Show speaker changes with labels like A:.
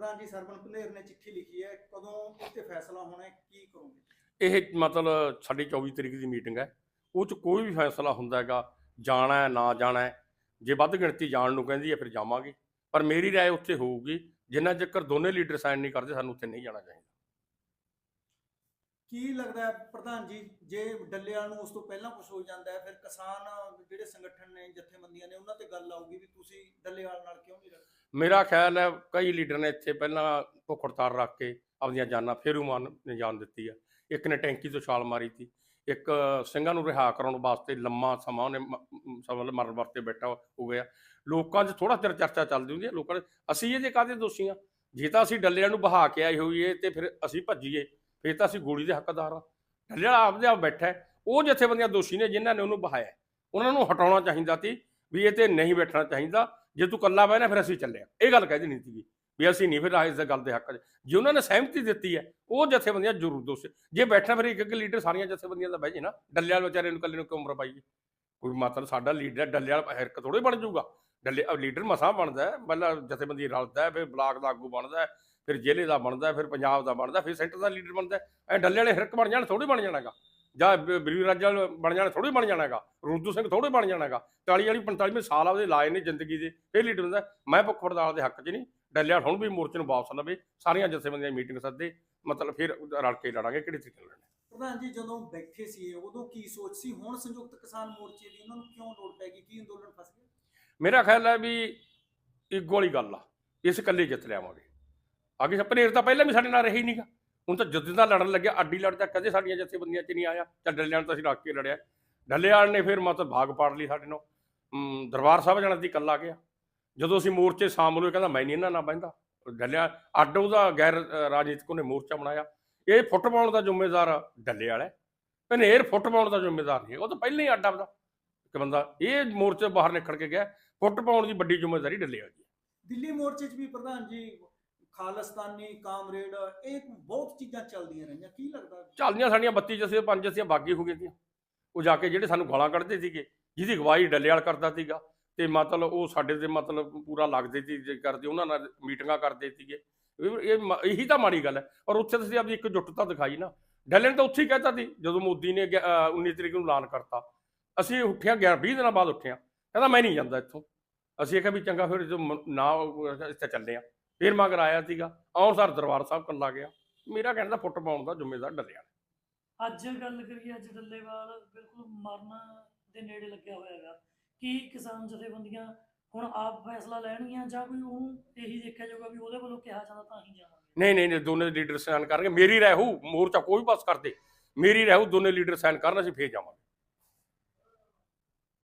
A: ਪ੍ਰਧਾਨ ਜੀ ਸਰਵਨ ਪੰਧੇਰ ਨੇ ਚਿੱਠੀ ਲਿਖੀ ਹੈ ਕਦੋਂ ਉੱਤੇ ਫੈਸਲਾ ਹੋਣਾ ਹੈ ਕੀ ਕਰੋਗੇ
B: ਇਹ ਮਤਲਬ ਸਾਡੀ 24 ਤਰੀਕ ਦੀ ਮੀਟਿੰਗ ਹੈ ਉਹ ਚ ਕੋਈ ਵੀ ਫੈਸਲਾ ਹੁੰਦਾ ਹੈਗਾ ਜਾਣਾ ਹੈ ਨਾ ਜਾਣਾ ਹੈ ਜੇ ਵੱਧ ਗਿਣਤੀ ਜਾਣ ਨੂੰ ਕਹਿੰਦੀ ਹੈ ਫਿਰ ਜਾਵਾਂਗੇ ਪਰ ਮੇਰੀ رائے ਉੱਥੇ ਹੋਊਗੀ ਜਿੰਨਾ ਚੱਕਰ ਦੋਨੇ ਲੀਡਰ ਸਾਈਨ ਨਹੀਂ ਕਰਦੇ ਸਾਨੂੰ ਉੱਥੇ ਨਹੀਂ ਜਾਣਾ ਚਾਹੀਦਾ
A: ਕੀ ਲੱਗਦਾ ਹੈ ਪ੍ਰਧਾਨ ਜੀ, ਜੇ ਡੱਲੇਵਾਲ ਨੂੰ ਉਸ ਤੋਂ ਪਹਿਲਾਂ ਕੁਝ ਹੋ ਜਾਂਦਾ ਹੈ, ਫਿਰ ਕਿਸਾਨ, ਜਿਹੜੇ ਸੰਗਠਨ ਨੇ, ਜਥੇਬੰਦੀਆਂ ਨੇ, ਉਹਨਾਂ ਤੇ ਗੱਲ ਆਊਗੀ ਵੀ ਤੁਸੀਂ ਡੱਲੇਵਾਲ ਨਾਲ ਕਿਉਂ ਨਹੀਂ ਰਹੇ?
B: ਮੇਰਾ ਖਿਆਲ ਹੈ ਕਈ ਲੀਡਰ ਨੇ ਇੱਥੇ ਪਹਿਲਾਂ ਭੁੱਖ ਹੜਤਾਲ ਰੱਖ ਕੇ ਆਪਦੀਆਂ ਜਾਨਾਂ ਫੇਰੂ ਮਾਨ ਨੇ ਜਾਨ ਦਿੱਤੀ ਆ। ਇੱਕ ਨੇ ਟੈਂਕੀ ਤੋਂ ਛਾਲ ਮਾਰੀ ਸੀ, ਇੱਕ ਸਿੰਘਾਂ ਨੂੰ ਰਿਹਾ ਕਰਾਉਣ ਵਾਸਤੇ ਲੰਮਾ ਸਮਾਂ ਉਹਨੇ ਸਵਾਲ ਮਰਨ ਵਰਤੇ ਬੈਠਾ ਹੋ ਗਿਆ। ਲੋਕਾਂ 'ਚ ਥੋੜਾ ਚਿਰ ਚਰਚਾ ਚੱਲਦੀ ਹੁੰਦੀ ਹੈ, ਲੋਕਾਂ ਅਸੀਂ ਇਹ ਜੇ ਕਾਹਦੇ ਦੋਸ਼ੀ ਆ? ਜੇ ਤਾਂ ਅਸੀਂ ਡੱਲਿਆਂ ਨੂੰ ਬਹਾ ਕੇ ਆਏ ਹੋਈਏ ਤੇ ਫਿਰ ਅਸੀਂ ਭੱਜੀਏ। ਫਿਰ ਤਾਂ ਅਸੀਂ ਗੋਲੀ ਦੇ ਹੱਕਦਾਰ ਆ ਡੱਲਿਆ ਆਪਦੇ ਆਪ ਬੈਠਾ ਉਹ ਜਥੇਬੰਦੀਆਂ ਦੋਸ਼ੀ ਨੇ ਜਿਨ੍ਹਾਂ ਨੇ ਉਹਨੂੰ ਬਹਾਇਆ ਉਹਨਾਂ ਨੂੰ ਹਟਾਉਣਾ ਚਾਹੀਦਾ ਸੀ ਵੀ ਇਹ ਤੇ ਨਹੀਂ ਬੈਠਣਾ ਚਾਹੀਦਾ। ਜੇ ਤੂੰ ਕੱਲਾ ਬਹਿਣਾ, ਫਿਰ ਅਸੀਂ ਚੱਲਿਆ ਇਹ ਗੱਲ ਕਹਿ ਦੇਣੀ ਸੀਗੀ ਵੀ ਅਸੀਂ ਨਹੀਂ, ਫਿਰ ਇਸ ਗੱਲ ਦੇ ਹੱਕ 'ਚ। ਜੇ ਉਹਨਾਂ ਨੇ ਸਹਿਮਤੀ ਦਿੱਤੀ ਹੈ, ਉਹ ਜਥੇਬੰਦੀਆਂ ਜ਼ਰੂਰ ਦੋਸ਼ ਜੇ ਬੈਠਣਾ, ਫਿਰ ਇੱਕ ਇੱਕ ਲੀਡਰ ਸਾਰੀਆਂ ਜਥੇਬੰਦੀਆਂ ਦਾ ਬਹਿ ਜੇ ਨਾ। ਡੱਲੇ ਵਾਲੇ ਵਿਚਾਰੇ ਨੂੰ ਕੱਲੇ ਨੂੰ ਕਿਉਂ ਉਮਰ ਪਾਈਏ ਕੋਈ ਮਤਲਬ ਸਾਡਾ ਲੀਡਰ ਡੱਲੇ ਵਾਲਾ ਹਿਰਕ ਥੋੜੇ ਬਣ ਜਾਊਗਾ। ਡੱਲੇ ਲੀਡਰ ਮਸਾਂ ਬਣਦਾ ਹੈ, ਪਹਿਲਾਂ ਜਥੇਬੰਦੀ ਰਲਦਾ ਹੈ, ਫਿਰ ਬਲਾਕ ਦਾ ਆਗੂ ਬਣਦਾ ਹੈ। ਫਿਰ ਜ਼ਿਲ੍ਹੇ ਦਾ ਬਣਦਾ ਫਿਰ ਪੰਜਾਬ ਦਾ ਬਣਦਾ ਫਿਰ ਸੈਂਟਰ ਦਾ ਲੀਡਰ ਬਣਦਾ। ਐ ਡੱਲੇ ਵਾਲੇ ਹਿਰਕ ਬਣ ਜਾਣ ਥੋੜੀ ਬਣ ਜਾਣਾਗਾ। ਜਾਂ ਬਰੀ ਰਾਜਾ ਬਣ ਜਾਣਾ ਥੋੜੀ ਬਣ ਜਾਣਾਗਾ। ਰੂਦੂ ਸਿੰਘ ਥੋੜੇ ਬਣ ਜਾਣਾਗਾ। 40 ਵਾਲੀ 45 ਸਾਲ ਆ ਉਹਦੇ ਲਾਏ ਨੇ ਜ਼ਿੰਦਗੀ ਦੇ ਇਹ ਲੀਡਰ ਹੁੰਦਾ ਮੈਂ ਭੁੱਖ ਹੜਤਾਲ ਦੇ ਹੱਕ 'ਚ ਨਹੀਂ। ਡੱਲਿਆ ਹੁਣ ਵੀ ਮੋਰਚੇ ਨੂੰ ਵਾਪਸ ਲਵੇ। ਸਾਰੀਆਂ ਜਥੇਬੰਦੀਆਂ ਮੀਟਿੰਗ ਸੱਦੇ। ਮਤਲਬ ਫਿਰ ਰਲ ਕੇ ਲੜਾਂਗੇ ਕਿਹੜੀ ਤਰੀਕੇ ਨਾਲ ਲੜਨਾ?
A: ਪ੍ਰਧਾਨ ਜੀ ਜਦੋਂ ਬੈਠੇ ਸੀ ਉਦੋਂ ਕੀ ਸੋਚ ਸੀ? ਹੁਣ ਸੰਯੁਕਤ ਕਿਸਾਨ ਮੋਰਚੇ ਦੀ ਉਹਨਾਂ ਨੂੰ ਕਿਉਂ ਲੋੜ ਪੈ ਗਈ? ਕੀ ਅੰਦੋਲਨ ਫਸ ਗਿਆ?
B: ਮੇਰਾ ਖਿਆਲ ਹੈ ਵੀ ਇੱਕੋ ਵਾਲੀ ਗੱਲ ਆ। ਇਸ ਇਕੱਲੇ ਜਿੱਤ ਲਿਆਵਾਂਗੇ। ਅੱਗੇ ਸਪਨੇਰ ਤਾਂ ਪਹਿਲਾਂ ਵੀ ਸਾਡੇ ਨਾਲ ਰਹੀ ਨਹੀਂਗਾ ਹੁਣ ਤਾਂ ਜਦੋਂ ਦਾ ਲੜਨ ਲੱਗਿਆ, ਅੱਡੀ ਲੜਦਾ ਕਦੇ ਸਾਡੀਆਂ ਜਥੇਬੰਦੀਆਂ 'ਚ ਨਹੀਂ ਆਇਆ। ਚੱਲ ਡੱਲਿਆਂ ਤਾਂ ਅਸੀਂ ਰੱਖ ਕੇ ਲੜਿਆ। ਡੱਲੇਵਾਲ ਨੇ ਫਿਰ ਮਤਲਬ ਭਾਗ ਪਾੜ ਲਈ ਸਾਡੇ ਨੂੰ ਦਰਬਾਰ ਸਾਹਿਬ ਜਾਣਾ ਦੀ ਕੱਲਾ ਗਿਆ। ਜਦੋਂ ਅਸੀਂ ਮੋਰਚੇ ਸ਼ਾਮਲ ਹੋਏ, ਕਹਿੰਦਾ ਮੈਂ ਨਹੀਂ ਇਹਨਾਂ ਨਾਲ ਬਹਿੰਦਾ। ਡੱਲਿਆ ਅੱਡ ਉਹਦਾ ਗੈਰ ਰਾਜਨੀਤਿਕ ਉਹਨੇ ਮੋਰਚਾ ਬਣਾਇਆ। ਇਹ ਫੁੱਟਬਾਲ ਦਾ ਜ਼ਿੰਮੇਦਾਰ ਡੱਲੇ ਵਾਲਾ। ਹੈ ਪਨੇਰ ਫੁੱਟਬਾਲ ਦਾ ਜ਼ਿੰਮੇਦਾਰ ਨਹੀਂ, ਉਹ ਤਾਂ ਪਹਿਲਾਂ ਹੀ ਅੱਡ ਆਪਦਾ। ਇੱਕ ਬੰਦਾ, ਇਹ ਮੋਰਚੇ ਤੋਂ ਬਾਹਰ ਨਿਕਲ ਕੇ ਗਿਆ। ਫੁੱਟਬਾਲ ਦੀ ਵੱਡੀ ਜ਼ਿੰਮੇਵਾਰੀ ਡੱਲੇ ਵਾਲੀ ਹੈ
A: ਦਿੱਲੀ ਮੋਰਚੇ 'ਚ ਵੀ ਪ੍ਰਧਾਨ ਜੀ ਖਾਲਸਤਾਨੀ ਕਾਮਰੇਡ, ਇਹ ਬਹੁਤ ਚੀਜ਼ਾਂ ਚੱਲਦੀਆਂ ਰਹੀਆਂ। ਕੀ ਲੱਗਦਾ
B: ਚੱਲਦੀਆਂ ਸਾਡੀਆਂ 32 ਜੱਸੇ ਪੰਜ ਜੱਸੀਆਂ ਬਾਗੀ ਹੋ ਗਈਆਂ ਉਹ ਜਾ ਕੇ ਜਿਹੜੇ ਸਾਨੂੰ ਗਾਲਾਂ ਕੱਢਦੇ ਸੀਗੇ, ਜਿਹਦੀ ਅਗਵਾਈ ਡੱਲੇਵਾਲ ਕਰਦਾ ਸੀਗਾ, ਤੇ ਮਤਲਬ ਉਹ ਸਾਡੇ ਤੇ ਮਤਲਬ ਪੂਰਾ ਲੱਗਦੇ ਸੀ ਕਰਦੇ ਉਹਨਾਂ ਨਾਲ ਮੀਟਿੰਗਾਂ ਕਰਦੇ ਸੀਗੇ। ਇਹ ਇਹੀ ਤਾਂ ਮਾੜੀ ਗੱਲ ਹੈ। ਔਰ ਉੱਥੇ ਤੁਸੀਂ ਆਪਣੀ ਇੱਕ ਜੁੱਟਤਾ ਦਿਖਾਈ ਨਾ। ਡੱਲੇ ਨੇ ਤਾਂ ਉੱਥੇ ਹੀ ਕਹਿਤਾ ਸੀ, ਜਦੋਂ ਮੋਦੀ ਨੇ ਗਿਆ- 19 ਤਰੀਕ ਨੂੰ ਐਲਾਨ ਕਰਤਾ। ਅਸੀਂ ਉੱਠਿਆ 11 20 ਦਿਨਾਂ ਬਾਅਦ ਉੱਠਿਆ ਕਹਿੰਦਾ ਮੈਂ ਨਹੀਂ ਜਾਂਦਾ ਇੱਥੋਂ। ਅਸੀਂ ਇਹ ਕਿਹਾ ਵੀ ਚੰਗਾ, ਫਿਰ ਜੋ ਨਾ ਇੱਥੇ ਚੱਲੇ ਆ ਫਿਰ ਮਗਰ ਆਇਆ ਸੀਗਾ। ਆਉਣ ਸਰ ਦਰਬਾਰ ਸਾਹਿਬ ਕੱਲਾ ਗਿਆ। ਮੇਰਾ ਕਹਿਣ ਦਾ ਫੁੱਟ ਪਾਉਣ ਦਾ ਜ਼ਿੰਮੇਦਾਰ ਡੱਲਿਆ
C: ਅੱਜ ਗੱਲ ਕਰੀਏ ਅੱਜ ਡੱਲੇਵਾਲ ਬਿਲਕੁਲ ਮਰਨ ਦੇ ਨੇੜੇ ਲੱਗਿਆ ਹੋਇਆ ਹੈਗਾ। ਕੀ ਕਿਸਾਨ ਜਥੇਬੰਦੀਆਂ ਹੁਣ ਆਪ ਫੈਸਲਾ ਲੈਣਗੀਆਂ ਜਾਂ ਕੋਈ ਉਹਨੂੰ ਇਹੀ ਦੇਖਿਆ ਜਾਊਗਾ ਵੀ ਉਹਦੇ ਵੱਲੋਂ ਕਿਹਾ ਜਾਂਦਾ ਤਾਂ ਹੀ ਜਾਵਾਂਗੇ?
B: ਨਹੀਂ ਨਹੀਂ ਨਹੀਂ ਦੋਨੇ ਲੀਡਰ ਸਾਈਨ ਕਰਨਗੇ। ਮੇਰੀ ਰਹਿ ਹੋਊ ਮੋਰਚਾ ਕੋਈ ਪਾਸ ਕਰਦੇ। ਮੇਰੀ ਰਹਿ ਹੋਊ ਦੋਨੇ ਲੀਡਰ ਸਾਈਨ ਕਰਨ ਅਸੀਂ ਫੇਰ ਜਾਵਾਂਗੇ।